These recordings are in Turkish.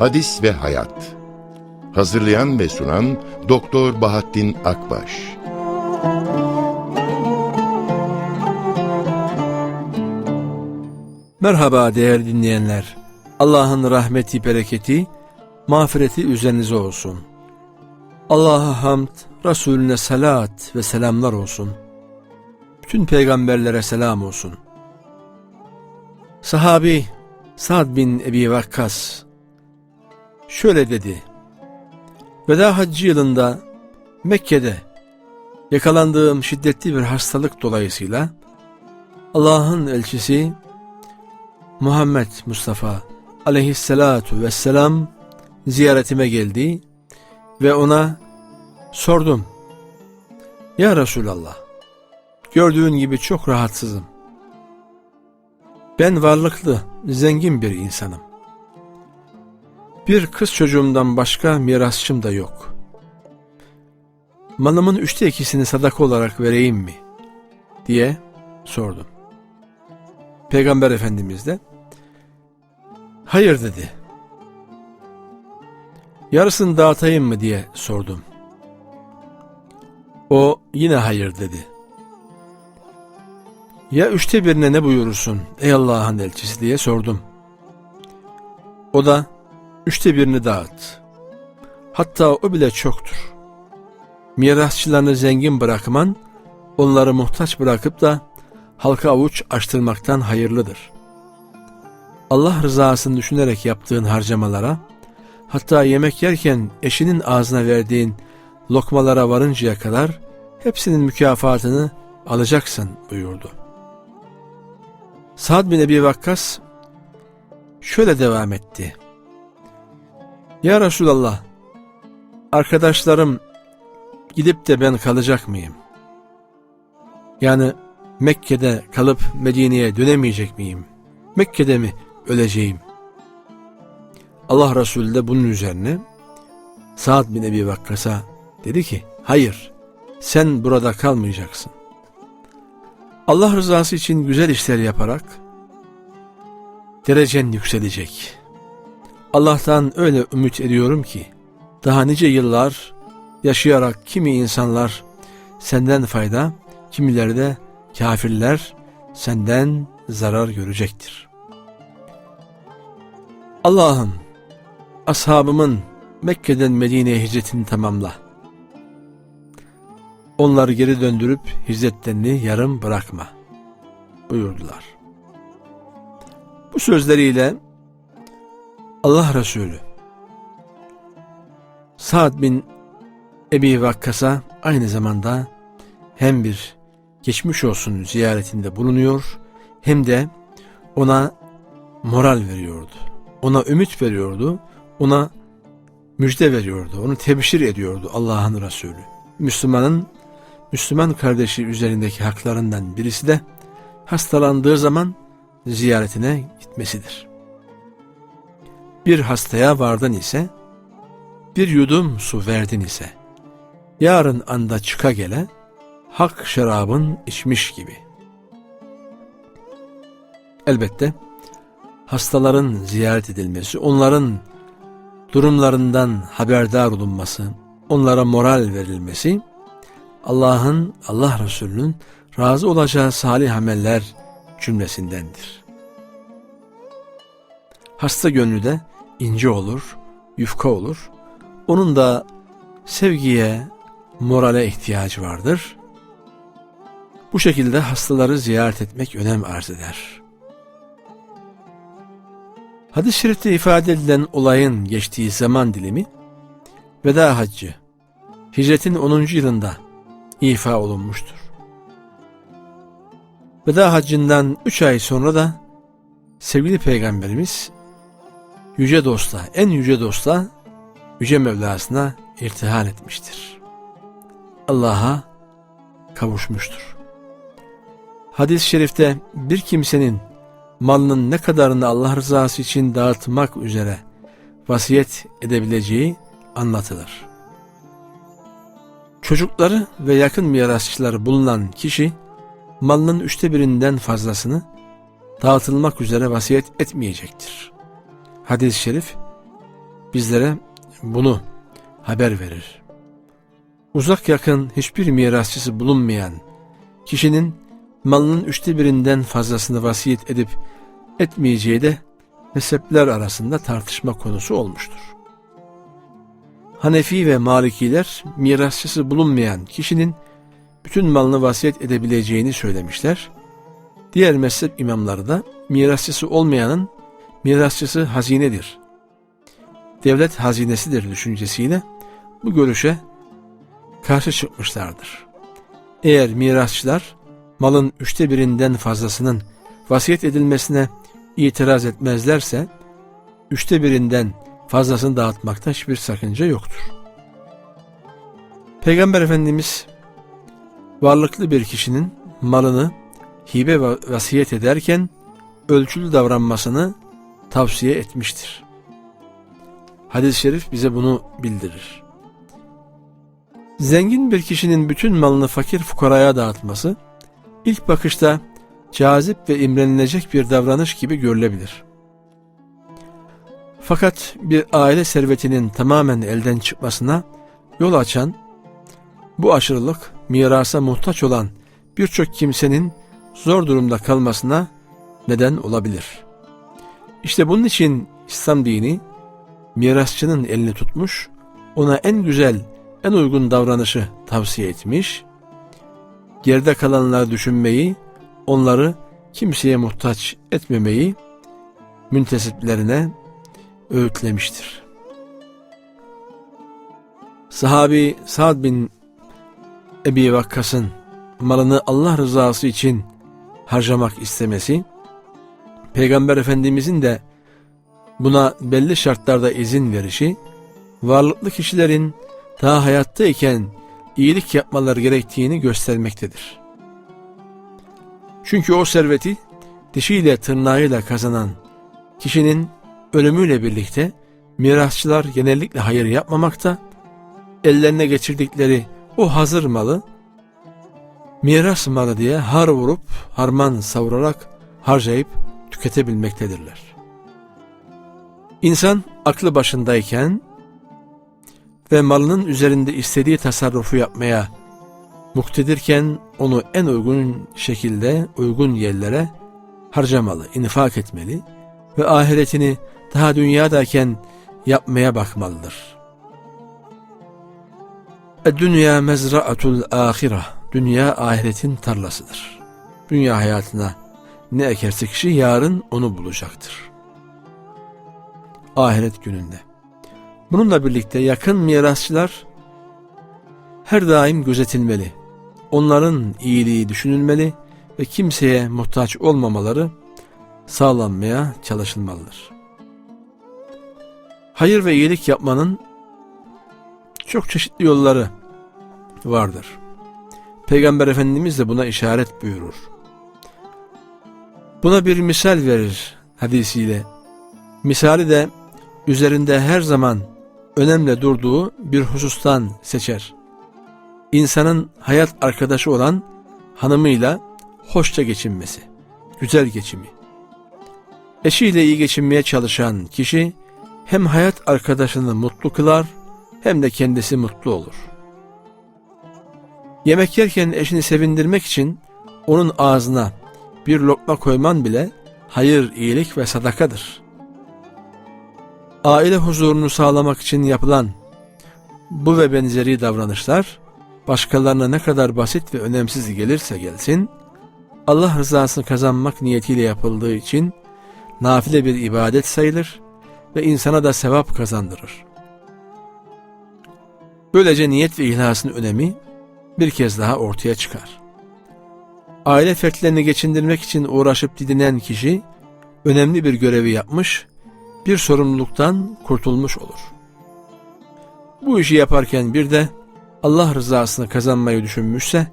Hadis ve Hayat Hazırlayan ve sunan Doktor Bahattin Akbaş Merhaba değerli dinleyenler. Allah'ın rahmeti, bereketi, mağfireti üzerinize olsun. Allah'a hamd, Resulüne salat ve selamlar olsun. Bütün peygamberlere selam olsun. Sahabi Sa'd bin Ebi Vakkas şöyle dedi. Veda haccı yılında Mekke'de yakalandığım şiddetli bir hastalık dolayısıyla Allah'ın elçisi Muhammed Mustafa aleyhissalatu vesselam ziyaretime geldi ve ona sordum. Ya Resulallah, gördüğün gibi çok rahatsızım. Ben varlıklı, zengin bir insanım. Bir kız çocuğumdan başka mirasçım da yok. Malımın üçte ikisini sadaka olarak vereyim mi? diye sordum. Peygamber Efendimiz de hayır dedi. Yarısını dağıtayım mı diye sordum. O yine hayır dedi. Ya üçte birine ne buyurursun ey Allah'ın elçisi diye sordum. O da üçte birini dağıt. Hatta o bile çoktur. Mirasçılarını zengin bırakman, onları muhtaç bırakıp da halka avuç açtırmaktan hayırlıdır. Allah rızasını düşünerek yaptığın harcamalara, hatta yemek yerken eşinin ağzına verdiğin lokmalara varıncaya kadar hepsinin mükafatını alacaksın buyurdu. Sa'd bin Ebi Vakkas şöyle devam etti. Ya Resulallah, arkadaşlarım gidip de ben kalacak mıyım? Yani Mekke'de kalıp Medine'ye dönemeyecek miyim? Mekke'de mi öleceğim? Allah Resulü de bunun üzerine Sa'd bin Ebi Vakkas'a dedi ki, hayır, sen burada kalmayacaksın. Allah rızası için güzel işler yaparak derecen yükselecek. Allah'tan öyle ümit ediyorum ki, daha nice yıllar yaşayarak kimi insanlar senden fayda, kimileri de kafirler senden zarar görecektir. Allah'ım ashabımın Mekke'den Medine'ye hicretini tamamla. Onları geri döndürüp hicretlerini yarım bırakma buyurdular. Bu sözleriyle Allah Resulü Sa'd bin Ebi Vakkas'a aynı zamanda hem bir geçmiş olsun ziyaretinde bulunuyor hem de ona moral veriyordu. Ona ümit veriyordu. Ona müjde veriyordu. Onu tebşir ediyordu Allah'ın Resulü. Müslümanın Müslüman kardeşi üzerindeki haklarından birisi de hastalandığı zaman ziyaretine gitmesidir. Bir hastaya vardın ise, bir yudum su verdin ise, yarın anda çıka gele, hak şarabın içmiş gibi. Elbette hastaların ziyaret edilmesi, onların durumlarından haberdar olunması, onlara moral verilmesi, Allah'ın, Allah Resulü'nün razı olacağı salih ameller cümlesindendir. Hasta gönlü de ince olur, yufka olur. Onun da sevgiye, morale ihtiyacı vardır. Bu şekilde hastaları ziyaret etmek önem arz eder. Hadis-i şerifte ifade edilen olayın geçtiği zaman dilimi veda haccı hicretin 10. yılında ifa olunmuştur. Veda haccından 3 ay sonra da sevgili peygamberimiz yüce dosta, en yüce dosta yüce Mevlasına irtihal etmiştir. Allah'a kavuşmuştur. Hadis-i şerifte bir kimsenin malının ne kadarını Allah rızası için dağıtmak üzere vasiyet edebileceği anlatılır. Çocukları ve yakın mirasçıları bulunan kişi malının üçte birinden bizlere bunu haber verir. Uzak yakın hiçbir mirasçısı bulunmayan kişinin malının üçte birinden fazlasını vasiyet edip etmeyeceği de mezhepler arasında tartışma konusu olmuştur. Hanefi ve Malikiler mirasçısı bulunmayan kişinin bütün malını vasiyet edebileceğini söylemişler. Diğer mezhep imamları da mirasçısı olmayanın mirasçısı hazinedir. Devlet hazinesidir düşüncesiyle bu görüşe karşı çıkmışlardır. Eğer mirasçılar malın üçte birinden fazlasının vasiyet edilmesine itiraz etmezlerse üçte birinden fazlasını dağıtmakta hiçbir sakınca yoktur. Peygamber Efendimiz varlıklı bir kişinin malını hibe vasiyet ederken ölçülü davranmasını tavsiye etmiştir. Hadis-i şerif bize bunu bildirir. Zengin bir kişinin bütün malını fakir fukaraya dağıtması ilk bakışta cazip ve imrenilecek bir davranış gibi görülebilir. Fakat bir aile servetinin tamamen elden çıkmasına yol açan bu aşırılık mirasa muhtaç olan birçok kimsenin zor durumda kalmasına neden olabilir. İşte bunun için İslam dini mirasçının elini tutmuş, ona en güzel, en uygun davranışı tavsiye etmiş, geride kalanları düşünmeyi, onları kimseye muhtaç etmemeyi müntesiplerine öğütlemiştir. Sahabi Sa'd bin Ebi Vakkas'ın malını Allah rızası için harcamak istemesi, Peygamber Efendimizin de buna belli şartlarda izin verişi, varlıklı kişilerin daha hayattayken iyilik yapmaları gerektiğini göstermektedir. Çünkü o serveti dişiyle tırnağıyla kazanan kişinin ölümüyle birlikte mirasçılar genellikle hayır yapmamakta, ellerine geçirdikleri o hazır malı miras malı diye har vurup harman savurarak harcayıp tüketebilmektedirler. İnsan aklı başındayken ve malının üzerinde istediği tasarrufu yapmaya muktedirken onu en uygun şekilde uygun yerlere harcamalı, infak etmeli ve ahiretini daha dünyadayken yapmaya bakmalıdır. Dünya mezra'atul ahire. Dünya ahiretin tarlasıdır. Dünya hayatına ne ekerse kişi yarın onu bulacaktır. Ahiret gününde. Bununla birlikte yakın mirasçılar her daim gözetilmeli. Onların iyiliği düşünülmeli ve kimseye muhtaç olmamaları sağlanmaya çalışılmalıdır. Hayır ve iyilik yapmanın çok çeşitli yolları vardır. Peygamber Efendimiz de buna işaret buyurur. Buna bir misal verir hadisiyle. Misali de üzerinde her zaman önemli durduğu bir husustan seçer. İnsanın hayat arkadaşı olan hanımıyla hoşça geçinmesi, güzel geçimi. Eşiyle iyi geçinmeye çalışan kişi hem hayat arkadaşını mutlu kılar hem de kendisi mutlu olur. Yemek yerken eşini sevindirmek için onun ağzına bir lokma koyman bile hayır, iyilik ve sadakadır. Aile huzurunu sağlamak için yapılan bu ve benzeri davranışlar başkalarına ne kadar basit ve önemsiz gelirse gelsin, Allah rızasını kazanmak niyetiyle yapıldığı için nafile bir ibadet sayılır ve insana da sevap kazandırır. Böylece niyet ve ihlasın önemi bir kez daha ortaya çıkar. Aile fertlerini geçindirmek için uğraşıp didinen kişi önemli bir görevi yapmış, bir sorumluluktan kurtulmuş olur. Bu işi yaparken bir de Allah rızasını kazanmayı düşünmüşse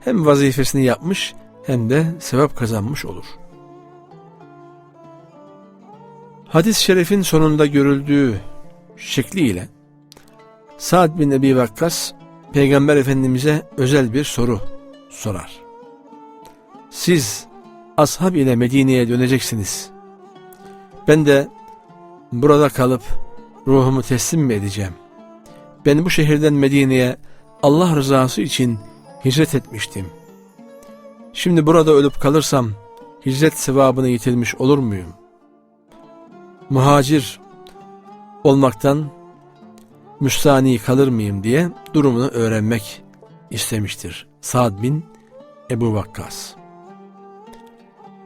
hem vazifesini yapmış hem de sevap kazanmış olur. Hadis-i şerifin sonunda görüldüğü şekliyle Sa'd bin Ebi Vakkas Peygamber Efendimiz'e özel bir soru sorar. Siz ashab ile Medine'ye döneceksiniz. Ben de burada kalıp ruhumu teslim mi edeceğim? Ben bu şehirden Medine'ye Allah rızası için hicret etmiştim. Şimdi burada ölüp kalırsam hicret sevabını yitirmiş olur muyum? Muhacir olmaktan müstani kalır mıyım diye durumunu öğrenmek istemiştir. Sa'd bin Ebu Vakkas.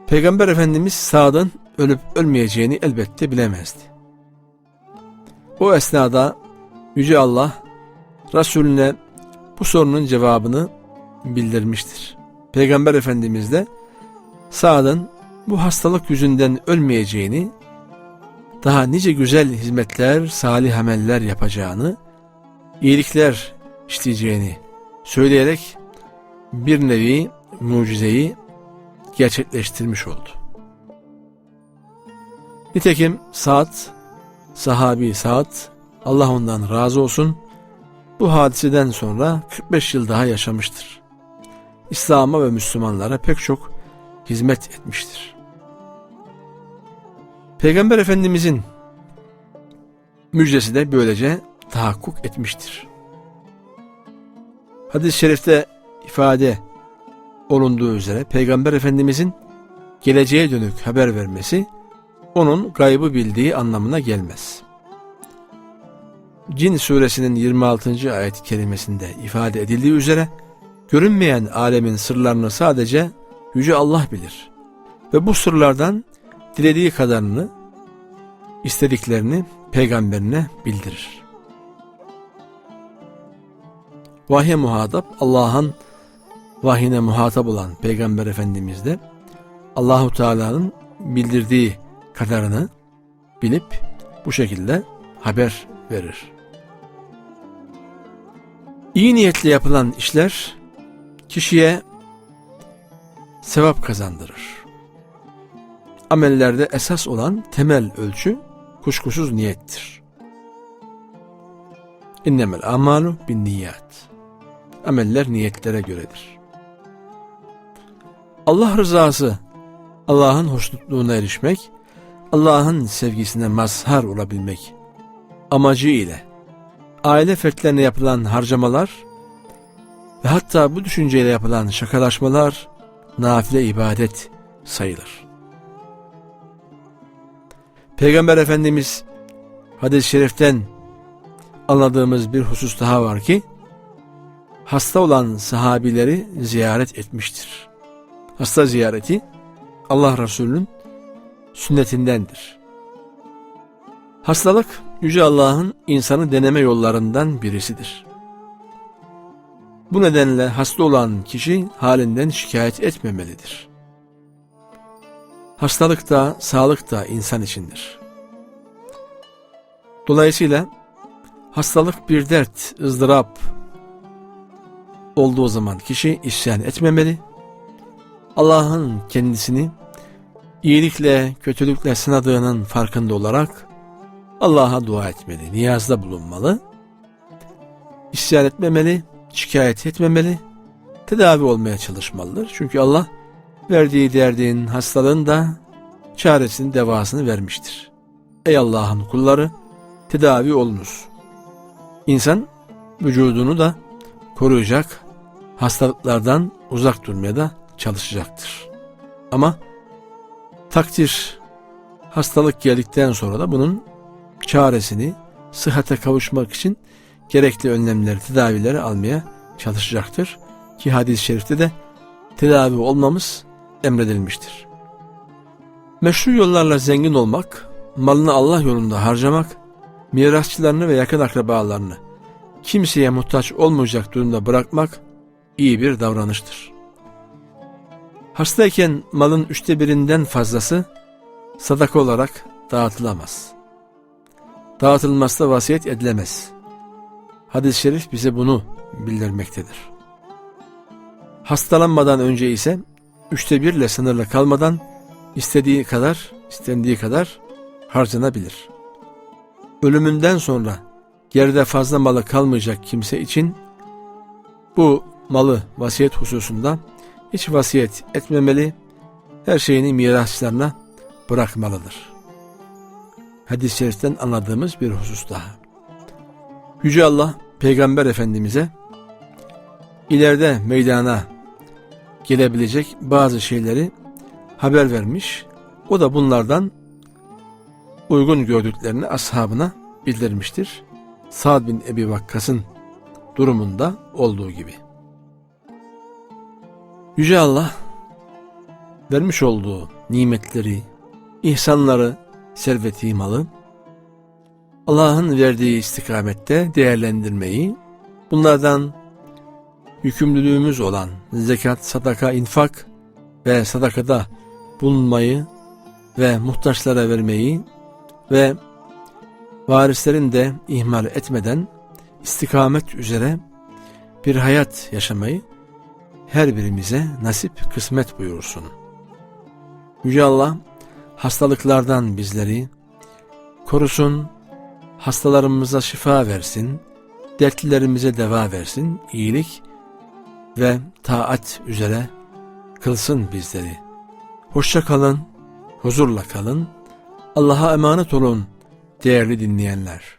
Peygamber Efendimiz Sa'd'ın ölüp ölmeyeceğini elbette bilemezdi. O esnada Yüce Allah Resulüne bu sorunun cevabını bildirmiştir. Peygamber Efendimiz de Sa'd'ın bu hastalık yüzünden ölmeyeceğini, daha nice güzel hizmetler, salih ameller yapacağını, iyilikler işleyeceğini söyleyerek bir nevi mucizeyi gerçekleştirmiş oldu. Nitekim Sa'd, sahabi Sa'd, Allah ondan razı olsun, bu hadiseden sonra 45 yıl daha yaşamıştır. İslam'a ve Müslümanlara pek çok hizmet etmiştir. Peygamber Efendimizin müjdesi de böylece tahakkuk etmiştir. Hadis-i şerifte ifade olunduğu üzere Peygamber Efendimizin geleceğe dönük haber vermesi onun gaybı bildiği anlamına gelmez. Cin suresinin 26. ayet kelimesinde ifade edildiği üzere görünmeyen alemin sırlarını sadece Yüce Allah bilir. Ve bu sırlardan dilediği kadarını, istediklerini peygamberine bildirir. Vahye muhatap Allah'ın vahyine muhatap olan Peygamber Efendimiz de Allahu Teala'nın bildirdiği kadarını bilip bu şekilde haber verir. İyi niyetle yapılan işler kişiye sevap kazandırır. Amellerde esas olan temel ölçü kuşkusuz niyettir. İnnemel amalu bin niyat. Ameller niyetlere göredir. Allah rızası, Allah'ın hoşnutluğuna erişmek, Allah'ın sevgisine mazhar olabilmek amacı ile aile fertlerine yapılan harcamalar ve hatta bu düşünceyle yapılan şakalaşmalar nafile ibadet sayılır. Peygamber Efendimiz hadis-i şeriften anladığımız bir husus daha var ki hasta olan sahabileri ziyaret etmiştir. Hasta ziyareti Allah Resulü'nün sünnetindendir. Hastalık Yüce Allah'ın insanı deneme yollarından birisidir. Bu nedenle hasta olan kişi halinden şikayet etmemelidir. Hastalık da sağlık da insan içindir. Dolayısıyla hastalık bir dert, ızdırap olduğu zaman kişi isyan etmemeli. Allah'ın kendisini iyilikle, kötülükle sınadığının farkında olarak Allah'a dua etmeli, niyazda bulunmalı, isyan etmemeli, şikayet etmemeli, tedavi olmaya çalışmalıdır. Çünkü Allah verdiği derdin, hastalığın da çaresini, devasını vermiştir. Ey Allah'ın kulları, tedavi olunuz. İnsan vücudunu da koruyacak, hastalıklardan uzak durmaya da çalışacaktır. Ama takdir hastalık geldikten sonra da bunun çaresini sıhhate kavuşmak için gerekli önlemleri, tedavileri almaya çalışacaktır. Ki hadis-i şerifte de tedavi olmamız emredilmiştir. Meşru yollarla zengin olmak, malını Allah yolunda harcamak, mirasçılarını ve yakın akrabalarını kimseye muhtaç olmayacak durumda bırakmak iyi bir davranıştır. Hastayken malın üçte birinden fazlası sadaka olarak dağıtılamaz. Dağıtılmazsa vasiyet edilemez. Hadis-i şerif bize bunu bildirmektedir. Hastalanmadan önce ise üçte birle sınırlı kalmadan istediği kadar, istendiği kadar harcanabilir. Ölümünden sonra geride fazla malı kalmayacak kimse için bu malı vasiyet hususunda hiç vasiyet etmemeli, her şeyini mirasçılarına bırakmalıdır. hadis-i şeriften anladığımız bir husus daha. Yüce Allah Peygamber Efendimiz'e ileride meydana gelebilecek bazı şeyleri haber vermiş. O da bunlardan uygun gördüklerini ashabına bildirmiştir. Sa'd bin Ebi Vakkas'ın durumunda olduğu gibi. Yüce Allah vermiş olduğu nimetleri, ihsanları, serveti, malı Allah'ın verdiği istikamette değerlendirmeyi, bunlardan yükümlülüğümüz olan zekat, sadaka, infak ve sadakada bulunmayı ve muhtaçlara vermeyi ve varislerin de ihmal etmeden istikamet üzere bir hayat yaşamayı her birimize nasip kısmet buyursun. Yüce Allah hastalıklardan bizleri korusun, hastalarımıza şifa versin, dertlilerimize deva versin, iyilik ve taat üzere kılsın bizleri. Hoşça kalın, huzurla kalın, Allah'a emanet olun değerli dinleyenler.